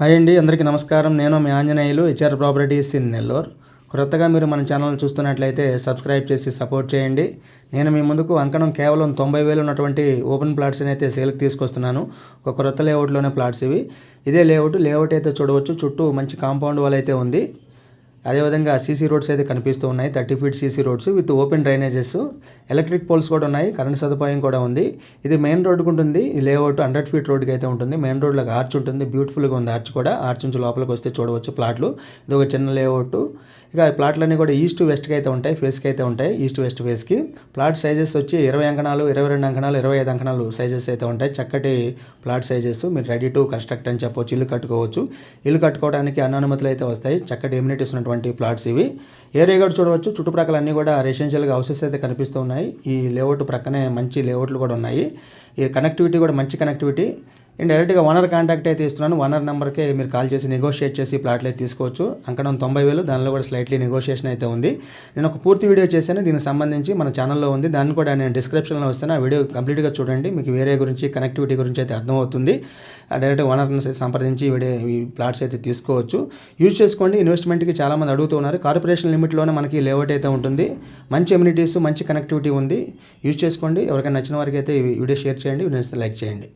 Hi అండి అందరికీ నమస్కారం. నేను మీ Anjaneyulu HR properties in Nellore క్రొత్తగా మీరు మన ఛానల్ చూస్తున్నట్లయితే సబ్స్క్రైబ్ చేసి సపోర్ట్ చేయండి. నేను మీ ముందుకు అంకణం కేవలం తొంభై వేలు ఉన్నటువంటి ఓపెన్ ప్లాట్స్ని అయితే సేల్కి తీసుకొస్తున్నాను. ఒక క్రొత్త లేఅవుట్లోనే ప్లాట్స్ ఇవి. ఇదే లేఅవుట్ లేఅవుట్ అయితే చూడవచ్చు. చుట్టూ మంచి కాంపౌండ్ వాల్ అయితే ఉంది. అదేవిధంగా సీసీ రోడ్స్ అయితే కనిపిస్తూ ఉన్నాయి. Thirty feet CC roads with open drainages. Electric poles కూడా ఉన్నాయి. కరెంట్ సదుపాయం కూడా ఉంది. ఇది మెయిన్ రోడ్డుకు ఉంటుంది. ఈ లేఅవుట్ హండ్రెడ్ ఫీట్ రోడ్కి అయితే ఉంటుంది. మెయిన్ రోడ్లోకి ఆర్చ్ ఉంటుంది. బ్యూటిఫుల్గా ఉంది ఆర్చ్ కూడా. ఆర్చ్ నుంచి లోపలికి వస్తే చూడవచ్చు ప్లాట్లు. ఇది ఒక చిన్న లేఅవుట్. ఇక ప్లాట్లన్నీ కూడా ఈస్ట్ వెస్ట్కి అయితే ఉంటాయి. ఫేస్కి అయితే ఉంటాయి. ఈస్ట్ వెస్ట్ ఫేస్కి. ప్లాట్ సైజెస్ వచ్చి ఇరవై అంకణాలు ఇరవై రెండు అంకణాలు ఇరవై ఐదు అంకణాలు సైజెస్ అయితే ఉంటాయి. చక్కటి ప్లాట్ సైజెస్. మీరు రెడీ టు కన్స్ట్రక్ట్ అని చెప్పవచ్చు ఇల్లు కట్టుకోవచ్చు. ఇల్లు కట్టుకోవడానికి అన్ని అనుమతులు అయితే వస్తాయి. చక్కటి ఎమ్యూనిటీస్ ఉన్నటువంటి ప్లాట్స్ ఇవి. ఏరియా కూడా చూడవచ్చు. చుట్టుప్రక్కల అన్నీ కూడా రెసిడెన్షియల్గా హౌసెస్ అయితే కనిపిస్తూ ఉన్నాయి. ఈ లేఅవుట్ ప్రక్కనే మంచి లేఅవుట్లు కూడా ఉన్నాయి. ఈ కనెక్టివిటీ కూడా మంచి కనెక్టివిటీ నేను డైరెక్ట్గా ఓనర్ కాంటాక్ట్ అయితే ఇస్తున్నాను. ఓనర్ నెంబర్కే మీరు కాల్ చేసి నెగోషియేట్ చేసి ప్లాట్లు అయితే తీసుకోవచ్చు. అంకణం తొంభై వేలు దానిలో కూడా స్లైట్లీ నెగోషియేషన్ అయితే ఉంది. నేను ఒక పూర్తి వీడియో చేశాను. దీనికి సంబంధించి మన ఛానల్లో ఉంది. దాన్ని కూడా నేను డిస్క్రిప్షన్లో వస్తాను ఆ వీడియో కంప్లీట్గా చూడండి. మీకు వేరే గురించి కనెక్టివిటీ గురించి అయితే అర్థమవుతుంది. డైరెక్ట్ ఓనర్ని సంప్రదించి వీడియో ఈ ప్లాట్స్ అయితే తీసుకోవచ్చు. యూజ్ చేసుకోండి. ఇన్వెస్ట్మెంట్కి చాలామంది అడుగుతున్నారు కార్పొరేషన్ లిమిట్లోనే మనకి లేఅవుట్ అయితే ఉంటుంది. మంచి ఎమ్యూనిటీస్ మంచి కనెక్టివిటీ ఉంది. యూజ్ చేసుకోండి. ఎవరికైనా నచ్చిన వారికి అయితే ఈ వీడియో షేర్ చేయండి. లైక్ చేయండి.